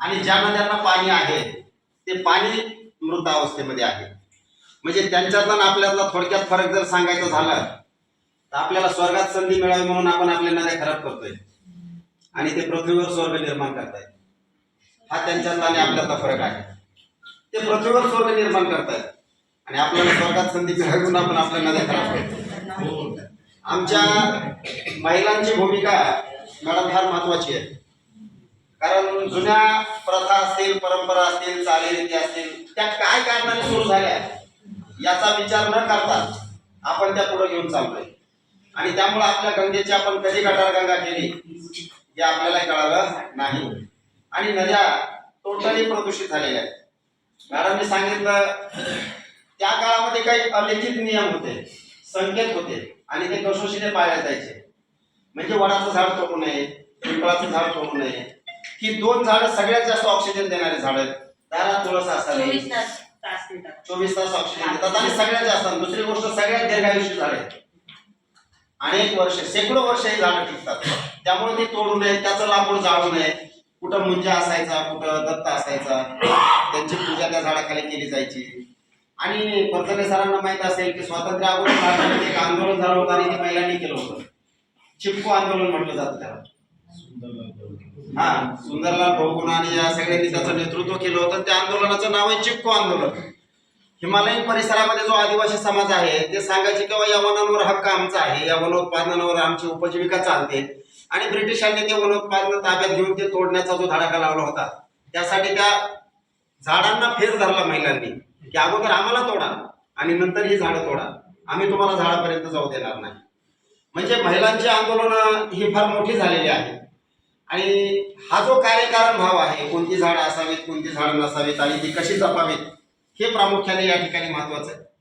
आणि ज्या नद्यांना पाणी आहे ते पाणी मृत अवस्थेमध्ये आहे. म्हणजे त्यांच्यातला आपल्यातला थोडक्यात फरक जर सांगायचं झालं तर आपल्याला स्वर्गात संधी मिळावी म्हणून आपण आपल्या नद्या खराब करतोय. आणि ते पृथ्वीवर स्वर्ग निर्माण करतायत. हा त्यांच्यातला आणि आपल्यातला फरक आहे. ते पृथ्वीवर स्वर्ग निर्माण करतायत. आणि आपल्याला स्वर्गात संधी मिळावी म्हणून आपण आपल्या नद्या खराब करतोय. आमच्या महिलांची भूमिका मॅडम फार महत्वाची आहे. कारण जुन्या प्रथा असतील परंपरा असतील चालीरीती असतील त्या काय कारणाने सुरू झाल्या याचा विचार न करता आपण त्या पुढे घेऊन चाललोय. आणि त्यामुळे आपल्या गंगेची आपण कधी गटारगंगा केली हे आपल्याला कळालं नाही. आणि नद्या टोटली प्रदूषित झालेल्या आहेत. मॅडमने सांगितलं त्या काळामध्ये काही अलिखित नियम होते संकेत होते आणि ते कसोशीने पाळले जायचे. म्हणजे वडाचं झाड तोडू नये पिंपळाचं झाड तोडू नये ही दोन झाडं सगळ्यात जास्त ऑक्सिजन देणारे झाड आहेत. दारा तुळस असावी. चोवीस तास तास देतात. चोवीस तास ऑक्सिजन देतात. आणि सगळ्यात जास्त आणि दुसरी गोष्ट सगळ्यात दीर्घायुष्य झाड आहेत. अनेक वर्ष शेकडो वर्ष ही झाडं टिकतात. त्यामुळे ती तोडू नये त्याचं लाकूड जाळू नये. कुठं मुंजा असायचा कुठं दत्त असायचा. त्यांची पूजा त्या झाडाखाली केली जायची. आणि परतने सरांना माहीत असेल की स्वातंत्र्य अगोदर भारतामध्ये एक आंदोलन झालं होतं आणि ते महिलांनी केलं होतं. चिपको आंदोलन म्हटलं जातं त्याला. हा सुंदरलाल बहुगुणा या सगळ्यांनी त्याचं नेतृत्व केलं होतं. त्या आंदोलनाचं नाव आहे चिपको आंदोलन. हिमालयीन परिसरामध्ये जो आदिवासी समाज आहे ते सांगायचे की "बाबा, या वनांवर हक्क आमचा आहे या वनोत्पादनावर आमची उपजीविका चालते. आणि ब्रिटिशांनी ते वनोत्पादन ताब्यात घेऊन ते तोडण्याचा जो धडाका लावला होता त्यासाठी त्या झाडांना फेर धरला महिलांनी की अगोदर आम्हाला तोडा आणि नंतर ही झाडं तोडा. आम्ही तुम्हाला झाडापर्यंत जाऊ देणार नाही. म्हणजे महिलांची आंदोलनं ही फार मोठी झालेली आहे आणि हा जो कार्यकारण भाव आहे कोणती झाडं असावीत कोणती झाडं नसावीत आणि ती कशी जपावीत हे प्रामुख्याने या ठिकाणी महत्वाचं आहे.